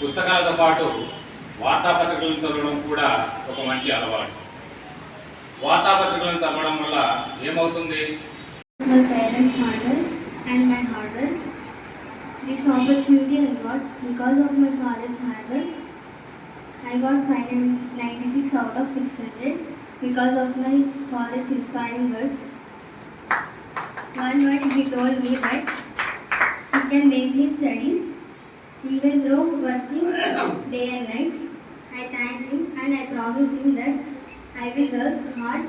పుస్తకాలతో పాటు వార్తాపత్రికలను చదవడం కూడా ఒక మంచి అలవాటు వార్తాపత్రికలను చదవడం వల్ల ఏమవుతుంది my parents' mother and my hard work. This opportunity I got because of my father's hard work. I got 96 out of 600 because of my father's inspiring words. One word he told me that he can make me study even though working day and night. I thank him and I promise him that I will work hard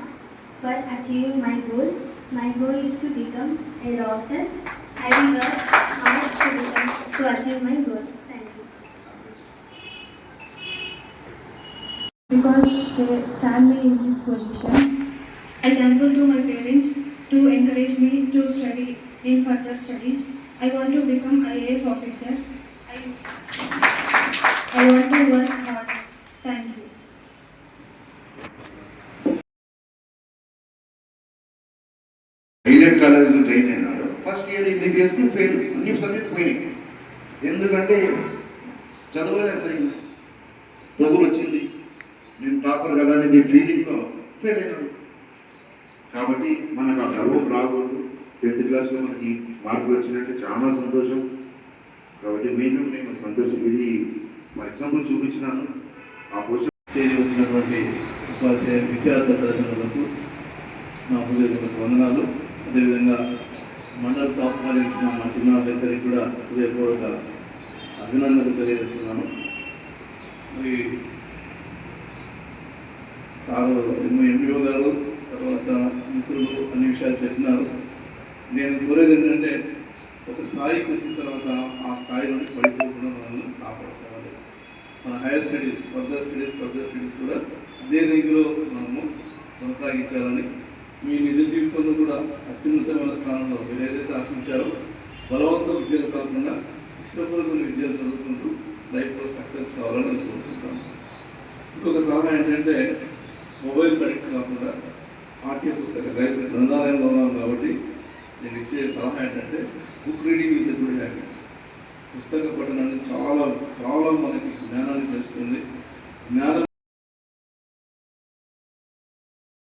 for achieving my goal. My goal is to become a doctor. I will work hard to become to achieve my goal. Thank you. because they stand me in this position. I thankful to my parents to encourage me to study in further studies. I want to become IAS officer. I, want to work hard. Thank you. Highlight కాలేజీలో join అయినాడు first year MBBS fail అన్ని subject పోయినాయి ఎందుకంటే చదవలేదు సరిగ్గా పొగురు వచ్చింది. నేను topper కదా అనేది ఫీలింగ్తో ఫెయిల్ అయినాడు కాబట్టి మనకు ఆ గర్వం రాకూడదు. టెన్త్ క్లాస్లో మనకి మార్కులు వచ్చినట్టే చాలా సంతోషం. కాబట్టి మేము సంతోషం. ఇది మా ఎగ్జాంపుల్ చూపించినాను. ఆ పోషన్ చేరి వచ్చినటువంటి ఉపాధ్యాయ విద్యార్థుల తల్లిదండ్రులకు నా హృదయపూర్వక వందనాలు. అదేవిధంగా మండల ఆహ్వానించిన మా చిన్నారులందరికీ కూడా హృదయపూర్వక అభినందనలు తెలియజేస్తున్నాను. మరి సారు ఎంఓ ఎంపీఓ గారు తర్వాత మిత్రులు అన్ని విషయాలు చెప్పినారు. నేను కోరేది ఏంటంటే ఒక స్థాయికి వచ్చిన తర్వాత ఆ స్థాయి పడిపోకుండా మనల్ని కాపాడుకోవాలి. మన higher studies further studies further studies కూడా అదే రీతిలో మనము కొనసాగించాలని మీ నిజ జీవితంలో కూడా అత్యున్నతమైన స్థానంలో మీరు ఏదైతే ఆశించారో బలవంత విద్యలు కాకుండా ఇష్టపూర్వకమైన విద్యలు చదువుకుంటూ లైఫ్లో సక్సెస్ కావాలని నేను ఇంకొక సలహా ఏంటంటే మొబైల్ కనెక్ట్ కాకుండా పాఠ్య పుస్తక లైబ్రరీ గ్రంథాలయంలో ఉన్నాం కాబట్టి నేను ఇచ్చే సలహా ఏంటంటే book reading is good habit పుస్తక పఠనాన్ని చాలా చాలా మనకి జ్ఞానాన్ని పెంచుతుంది. జ్ఞానం